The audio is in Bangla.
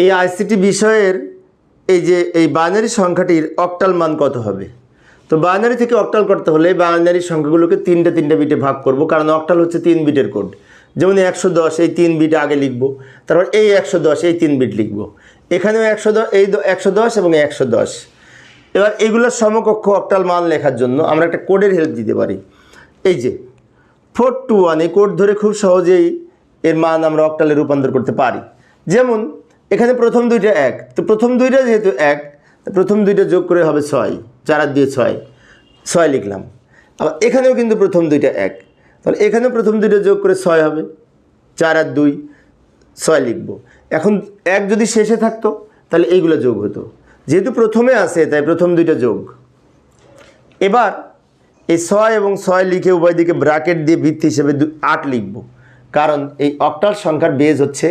এই আইসিটি বিষয়ের এই যে, এই বাইনারি সংখ্যাটির অক্টাল মান কত হবে? তো বাইনারি থেকে অক্টাল করতে হলে বাইনারি সংখ্যাগুলোকে তিনটে তিনটে বিটে ভাগ করব, কারণ অক্টাল হচ্ছে তিন বিটের কোড যেমন একশো দশ, এই তিন বিট আগে লিখব, তারপর এই একশো দশ, এই তিন বিট লিখব। এখানেও একশো দশ, এই একশো দশ এবং একশো দশ। এবার এগুলোর সমকক্ষ অক্টাল মান লেখার জন্য আমরা একটা কোডের হেল্প দিতে পারি। এই যে ফোর টু ওয়ান এই কোড ধরে খুব সহজেই এর মান আমরা অক্টালে রূপান্তর করতে পারি। যেমন এখানে প্রথম দুইটা এক। তো প্রথম দুইটা যেহেতু এক প্রথম দুইটা যোগ করে হবে ছয়, চার দিয়ে ছয় ছয় লিখলাম। আবার এখানেও কিন্তু প্রথম দুইটা এক। তাহলে এখানেও প্রথম দুইটা যোগ করে ছয় হবে, চার আর দুই, ছয় লিখব। এখন এক যদি শেষে থাকতো, তাহলে এইগুলো যোগ হতো। যেহেতু প্রথমে আছে, তাই প্রথম দুইটা যোগ। এবার এই ছয় এবং ছয় লিখে উভয় দিকে ব্র্যাকেট দিয়ে ভিত্তি হিসেবে আট লিখব। কারণ এই অক্টাল সংখ্যার বেজ হচ্ছে